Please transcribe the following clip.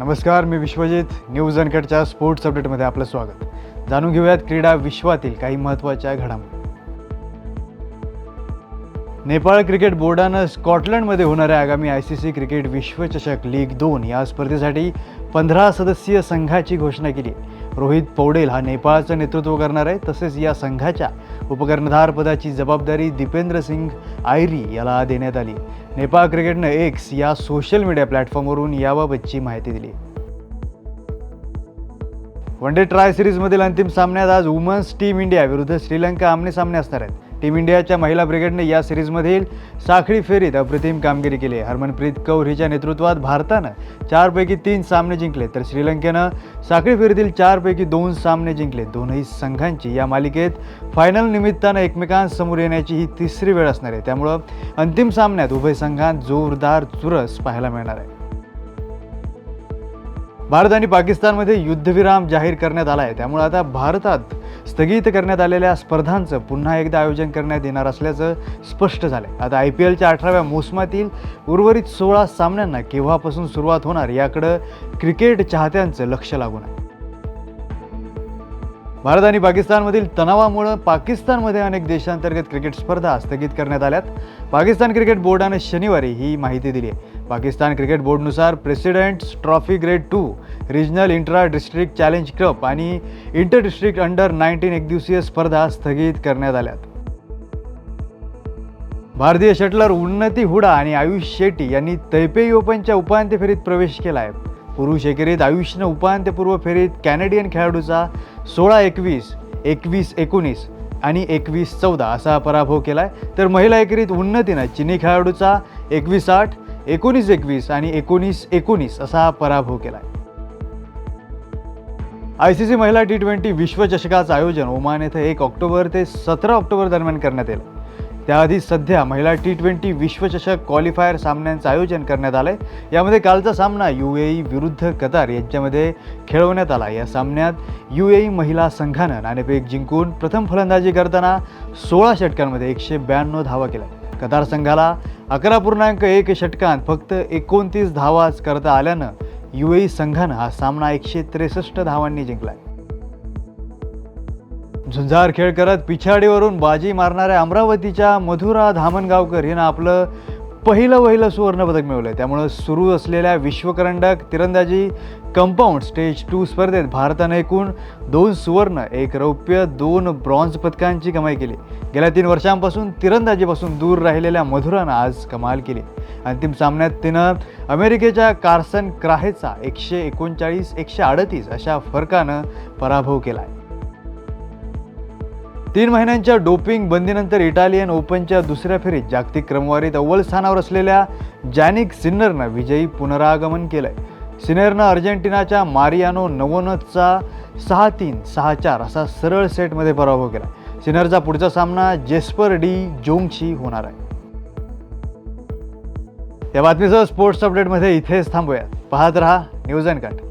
नमस्कार मी विश्वजित. न्यूज अनकटच्या स्पोर्ट्स अपडेटमध्ये आपलं स्वागत. जाणून घेऊयात क्रीडा विश्वातील काही महत्त्वाच्या घडामोडी. नेपाळ क्रिकेट बोर्डानं स्कॉटलंडमध्ये होणाऱ्या आगामी आय सी सी क्रिकेट विश्वचषक लीग दोन या स्पर्धेसाठी पंधरा सदस्यीय संघाची घोषणा केली. रोहित पौडेल हा नेपाळचं नेतृत्व करणार आहे तसेच या संघाच्या उपकर्णधार पदाची जबाबदारी दीपेंद्र सिंग आयरी याला देण्यात आली. नेपाळ क्रिकेटनं एक्स या सोशल मीडिया प्लॅटफॉर्मवरून याबाबतची माहिती दिली. वन डे ट्राय सिरीजमधील अंतिम सामन्यात आज वुमन्स टीम इंडिया विरुद्ध श्रीलंका आमने सामने असणार आहेत. टीम इंडियाच्या महिला ब्रिगेडने या सिरीजमधील साखळी फेरीत अप्रतिम कामगिरी केली. आहे हरमनप्रीत कौर हिच्या नेतृत्वात भारतानं चारपैकी तीन सामने जिंकले तर श्रीलंकेनं साखळी फेरीतील चारपैकी दोन सामने जिंकले. दोनही संघांची या मालिकेत फायनल निमित्तानं एकमेकांसमोर येण्याची ही तिसरी वेळ असणार आहे. त्यामुळं अंतिम सामन्यात उभय संघात जोरदार चुरस पाहायला मिळणार आहे. भारत आणि पाकिस्तानमध्ये युद्धविराम जाहीर करण्यात आला आहे. त्यामुळे आता भारतात स्थगित करण्यात आलेल्या स्पर्धांचं पुन्हा एकदा आयोजन करण्यात येणार असल्याचं स्पष्ट झालं आहे आता आय पी एलच्या अठराव्या मोसमातील उर्वरित सोळा सामन्यांना केव्हापासून सुरुवात होणार याकडं क्रिकेट चाहत्यांचं लक्ष लागून आहे. भारत आणि पाकिस्तानमधील तणावामुळं पाकिस्तानमध्ये अनेक देशांतर्गत क्रिकेट स्पर्धा स्थगित करण्यात आल्यात. पाकिस्तान क्रिकेट बोर्डाने शनिवारी ही माहिती दिली आहे. Pakistan cricket बोर्डनुसार president's trophy grade two regional intra district challenge cup आणि इंटर डिस्ट्रिक्ट अंडर नाईन्टीन एकदिवसीय स्पर्धा स्थगित करण्यात आल्यात. भारतीय शटलर उन्नती हुडा आणि आयुष शेट्टी यांनी तैपेई ओपनच्या उपांत्य फेरीत प्रवेश केला आहे पुरुष एकेरीत आयुषनं उपांत्यपूर्व फेरीत कॅनेडियन खेळाडूचा सोळा एकवीस एकवीस एकोणीस आणि एकवीस चौदा असा पराभव केला आहे तर महिला एकेरीत उन्नतीनं चिनी खेळाडूचा एकवीस आठ एकोणीस एकवीस आणि एकोणीस एकोणीस असा पराभव केला आहे आय सी सी महिला टी ट्वेंटी विश्वचषकाचं आयोजन ओमान येथे एक ऑक्टोबर ते सतरा ऑक्टोबर दरम्यान करण्यात येईल. त्याआधी सध्या महिला टी ट्वेंटी विश्वचषक क्वालिफायर सामन्यांचं आयोजन करण्यात आलं आहे यामध्ये कालचा सामना यू ए ई विरुद्ध कतार यांच्यामध्ये खेळवण्यात आला. या सामन्यात यू ए ई महिला संघानं नाणेफेक जिंकून प्रथम फलंदाजी करताना सोळा षटकांमध्ये एकशे ब्याण्णव धावा केल्या. कतार संघाला अकरा पूर्णांक एक षटकांत फक्त एकोणतीस धावाच करता आल्यानं यू संघानं हा सामना एकशे त्रेसष्ट धावांनी जिंकला झुंजार खेळ करत पिछाडीवरून बाजी मारणाऱ्या अमरावतीच्या मधुरा धामणगावकर हिनं आपलं पहिलं वहिलं सुवर्णपदक मिळवलं त्यामुळं सुरू असलेल्या विश्वकरंडक तिरंदाजी कंपाऊंड स्टेज टू स्पर्धेत भारतानं एकूण दोन सुवर्ण एक रौप्य दोन ब्रॉन्झ पदकांची कमाई केली. गेल्या तीन वर्षांपासून तिरंदाजीपासून दूर राहिलेल्या मधुरानं आज कमाल केली. अंतिम सामन्यात तिनं अमेरिकेच्या कार्सन क्राहेचा एकशे एकोणचाळीस एकशे अडतीस अशा फरकानं पराभव केला आहे तीन महिन्यांच्या डोपिंग बंदीनंतर इटालियन ओपनच्या दुसऱ्या फेरीत जागतिक क्रमवारीत अव्वल स्थानावर असलेल्या जॅनिक सिन्नरनं विजयी पुनरागमन केलंय. सिनेरनं अर्जेंटिनाच्या मारियानो नवोनचा सहा तीन सहा चार असा सरळ सेटमध्ये पराभव केला. सिनरचा पुढचा सामना जेस्पर डी जोंगशी होणार आहे. या बातमीसह स्पोर्ट्स अपडेटमध्ये इथेच थांबूयात. पाहत रहा न्यूज अँड कट.